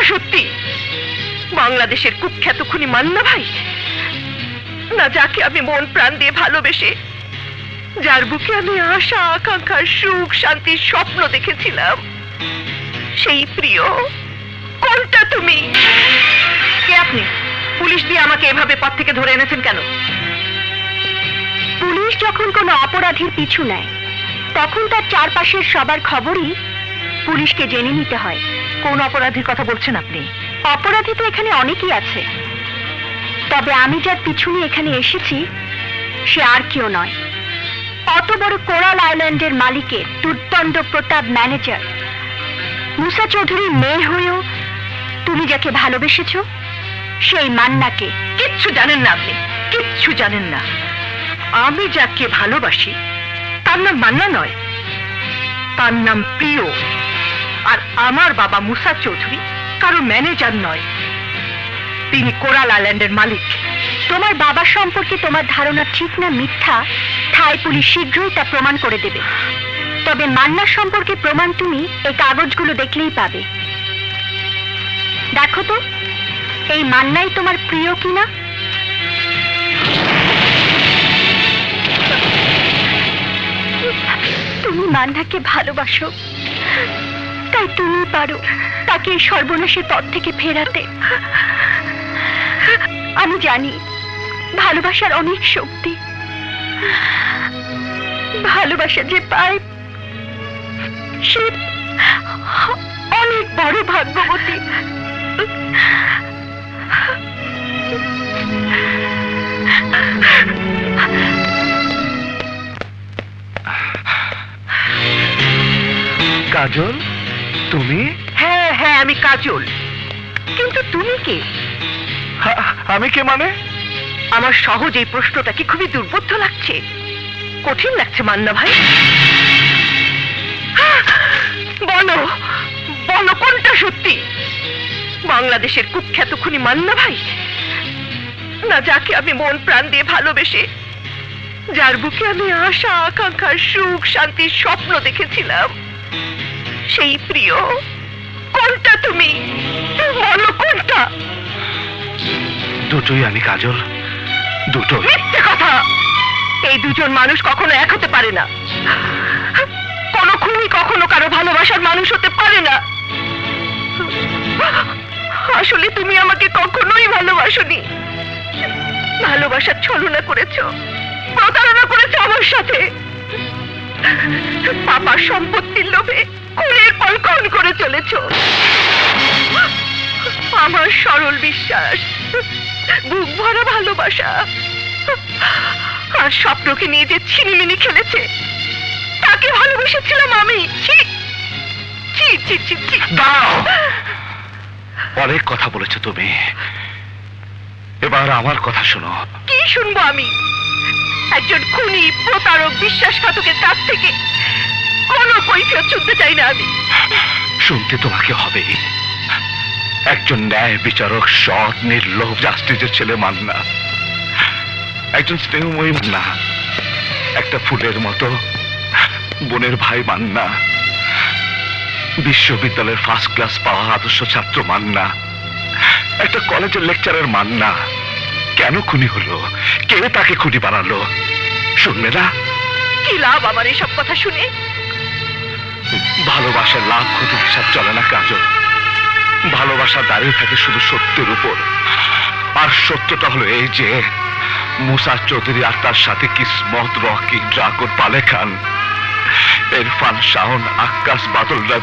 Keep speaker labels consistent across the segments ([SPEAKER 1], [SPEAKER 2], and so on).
[SPEAKER 1] কোনটা সত্যি? বাংলাদেশের কুখ্যাত খুনি মান্না ভাই? না যাকে আমি মন প্রাণ দিয়ে ভালোবেসে যার বুকে আমি আশা আকাঙ্ক্ষার সুখ শান্তির স্বপ্ন দেখেছিলাম সেই প্রিয় কোনটা তুমি? কে আপনি? পুলিশ দিয়ে আমাকে এভাবে পথ থেকে ধরে এনেছেন কেন?
[SPEAKER 2] পুলিশ যখন কোনো অপরাধীর পিছু নেয় তখন তার চারপাশের সবার খবরই পুলিশকে জেনে নিতে হয়।
[SPEAKER 1] কোন অপরাধীর কথা বলছেন আপনি?
[SPEAKER 2] অপরাধী তো এখানে অনেকেই আছে। তবে আমি যার পিছু নিয়ে এখানে এসেছি, সে আর কেউ নয়। অত বড় কোরাল আইল্যান্ডের মালিকের দুর্দণ্ড প্রতাপ ম্যানেজার, মুসা চৌধুরীর মেয়ে হয়েও তুমি যাকে ভালোবেসেছ, সেই মান্নাকে
[SPEAKER 1] কিচ্ছু জানেন না আপনি, কিচ্ছু জানেন না। আমি যাকে ভালোবাসি, তার নাম মান্না নয়, তার নাম প্রিয়। আর আমার বাবা মুসা চৌধুরী কারও ম্যানেজার নয়। তিনি কোরাল আইল্যান্ডের মালিক।
[SPEAKER 2] তোমার বাবার সম্পর্কে তোমার ধারণা ঠিক না মিথ্যা থাই পুলিশ শীঘ্রই তা প্রমাণ করে দেবে। তবে মান্নার সম্পর্কে প্রমাণ তুমি এই কাগজগুলো দেখলেই পাবে। দেখো তো, এই মান্নাই তোমার প্রিয় কিনা? তুমি মান্নাকে ভালোবাসো। তাই তুমি পারো তাকে এই সর্বনাশের পথ থেকে ফেরাতে। আমি জানি ভালোবাসার অনেক শক্তি। ভালোবাসা যে পায়, সে অনেক বড় ভাগ্যবতী।
[SPEAKER 3] কাজল? তুমি?
[SPEAKER 1] হ্যাঁ হ্যাঁ আমি কাজল। কিন্তু তুমি কে?
[SPEAKER 3] আমি কে মানে?
[SPEAKER 1] আমার সহজ এই প্রশ্নটা কি খুবই দুর্বোধ্য লাগছে? কঠিন লাগছে মান্না ভাই। বলো বলো কোনটা সত্যি? বাংলাদেশের কুখ্যাত খুনি মান্না ভাই? না যাকে আমি মন প্রাণ দিয়ে ভালোবেসে যার বুকে আমি আশা আকাঙ্ক্ষার সুখ শান্তির স্বপ্ন দেখেছিলাম। সেই প্রিয়। কোনটা তুমি? বলো কোনটা?
[SPEAKER 3] দুটোই আমি কাজল। দুটোই।
[SPEAKER 1] মিথ্যে কথা! এই দুজন মানুষ কখনো এক হতে পারে না। কোনো খুনি কখনো কারও ভালোবাসার মানুষ হতে পারে না। আসলে তুমি আমাকে কখনোই ভালোবাসোনি। ভালোবাসার ছলনা করেছ প্রতারণা করেছ আমার সাথে। পাপার সম্পত্তির লোভে খুনের পর খুন করে চলেছো। আমার সরল বিশ্বাস বুক ভরা ভালোবাসা আর স্বপ্নকে নিয়ে যে ছিনিমিনি খেলেছে তাকে ভালোবেসেছিলাম আমি।
[SPEAKER 3] অনেক কথা বলেছ তুমি। এবার আমার কথা শোনো।
[SPEAKER 1] কি শুনব আমি? একজন খুনি প্রতারক বিশ্বাসঘাতকের কাছ থেকে কোনো কৈফিয়ত শুনতে চাই না আমি।
[SPEAKER 3] শুনতে তোমাকে হবে। একজন ন্যায় বিচারক, সৎ নির্লোভ জাস্টিসের ছেলে মান্না। একজন স্নেহময়ী মান্না। একটা ফুলের মতো বোনের ভাই মান্না। বিশ্ববিদ্যালয়ের ফার্স্ট ক্লাস পাওয়া আদর্শ ছাত্র মান্না। একটা কলেজের লেকচারের মান্না। কেন খুনি হলো? কে তাকে খুনি বানালো? শুনবে না?
[SPEAKER 1] কি লাভ আমার এসব কথা শুনে?
[SPEAKER 3] ভালোবাসার লাভ ক্ষতি হিসাব চলে না, কাজল। ভালোবাসা দাঁড়িয়ে থাকে শুধু সত্যের উপর। আর সত্যটা হলো এই যে, মুসা চৌধুরী আর তার সাথে কিসমত, রকি পালে খান ইরফান শাহন আকাশ বাদলরা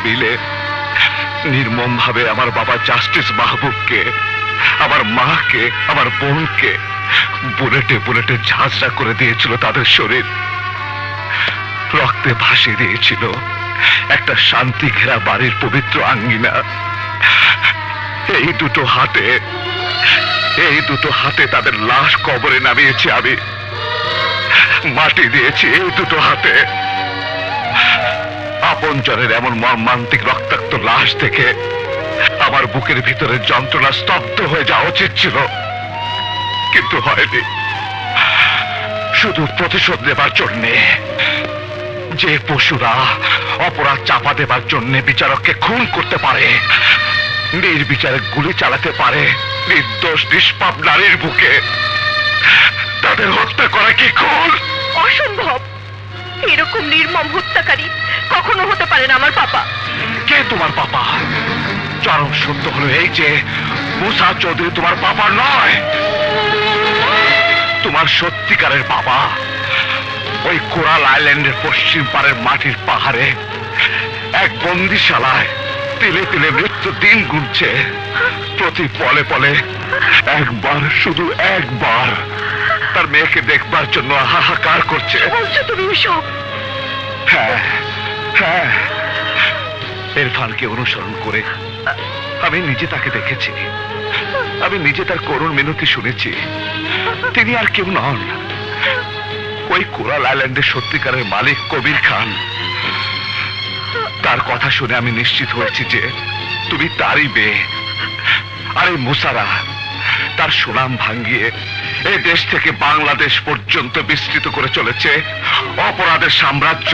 [SPEAKER 3] নির্মম ভাবে আমার বাবা জাস্টিস মাহবুবকে, আমার মাকে, আমার বোনকে, বুলেটে বুলেটে ঝাঁঝরা করে দিয়েছিল তাদের শরীর। রক্তে ভাসিয়ে দিয়েছিল। একটা শান্তি ঘেরা বাড়ির পবিত্র আঙ্গিনা। এই দুটো হাতে, এই দুটো হাতে তাদের লাশ কবরে নামিয়েছি আমি। মাটি দিয়েছি এই দুটো হাতে। আপন জনের এমন মর্মান্তিক রক্তাক্ত লাশ দেখে আমার বুকের ভিতরে যন্ত্রণা স্তব্ধ হয়ে যাওয়া উচিত ছিল। কিন্তু হয়নি। শুধু প্রতিশোধ নেবার জন্যে যে পশুরা অপরাধ চাপা দেবার জন্য বিচারককে খুন করতে পারে নির্বিচারে গুলি চালাতে পারে নির্দোষ নিষ্পাপ নারীর বুকে তাদের হত্যা করা কি খুন?
[SPEAKER 1] অসম্ভব। এরকম নির্মম হত্যাকারী কখনো হতে পারে না আমার পাপা।
[SPEAKER 3] কে তোমার পাপা? চরম সত্য হলো এই যে মুসা চৌধুরী তোমার বাবা নয়। তোমার সত্যিকারের বাবা ওই কোরাল আইল্যান্ডের পশ্চিম পারের মাটির পাহাড়ে এক বন্দিশালায় তিলে তিলে মৃত্যু দিন গুনছে। প্রতি পলে পলে একবার শুধু একবার তার মেয়েকে দেখবার জন্য হাহাকার করছে।
[SPEAKER 1] বলছো তুমি এসব?
[SPEAKER 3] হ্যাঁ হ্যাঁ। ইরফানকে অনুসরণ করে আমি নিজে তাকে দেখেছি। আমি নিজে তার করুণ মিনতি শুনেছি। তিনি আর কেউ নন। ওই কোরাল আইল্যান্ডের সত্যিকারের মালিক কবির খান। তার কথা শুনে আমি নিশ্চিত হয়েছি যে তুমি তারই মেয়ে। আর মুসারা, তার সুনাম ভাঙ্গিয়ে এই দেশ থেকে বাংলাদেশ পর্যন্ত বিস্তৃত করে চলেছে অপরাধের সাম্রাজ্য।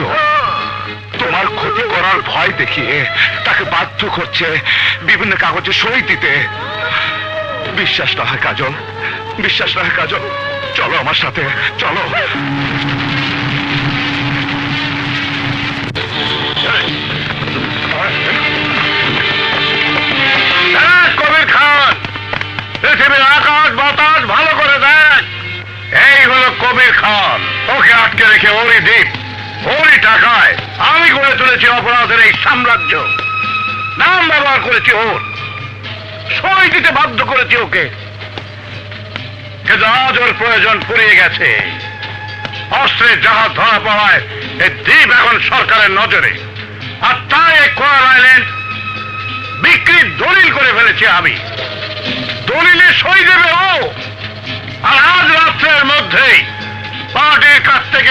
[SPEAKER 3] তোমার ক্ষতি করার ভয় দেখিয়ে তাকে বাধ্য করছে বিভিন্ন কাগজে সই দিতে। বিশ্বাস না হয় কাজল, বিশ্বাস না হয় কাজল। চলো আমার সাথে, চলো। কবির খান, পৃথিবীর আকাশ বাতাস ভালো করে দেখ। এই হলো কবির খান। ওকে আটকে রেখে ওরই দ্বীপ, ওরই টাকায় আমি গড়ে তুলেছি অপরাধের এই সাম্রাজ্য। নাম ব্যবহার করেছি ওর। সই দিতে বাধ্য করেছি ওকে। কিন্তু ওর প্রয়োজন ফুরিয়ে গেছে। অস্ত্রের জাহাজ ধরা পড়ায় এই দ্বীপ এখন সরকারের নজরে। আর তাই কোয়ার আইল্যান্ড বিক্রির দলিল করে ফেলেছি আমি। দলিলে সই দেবে ও। আর আজ রাত্রের মধ্যেই পার্টির কাছ থেকে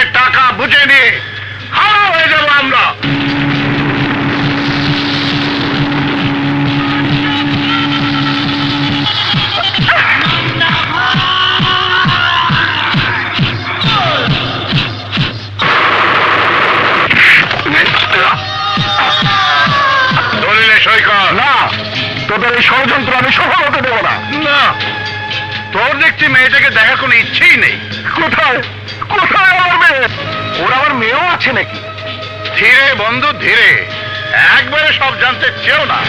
[SPEAKER 3] কোনো ইচ্ছেই নেই। কোথায়? কোথায় আমার মেয়ে? ওর আমার মেয়েও আছে নাকি? ধীরে বন্ধু ধীরে। একবারে সব জানতে চেও না।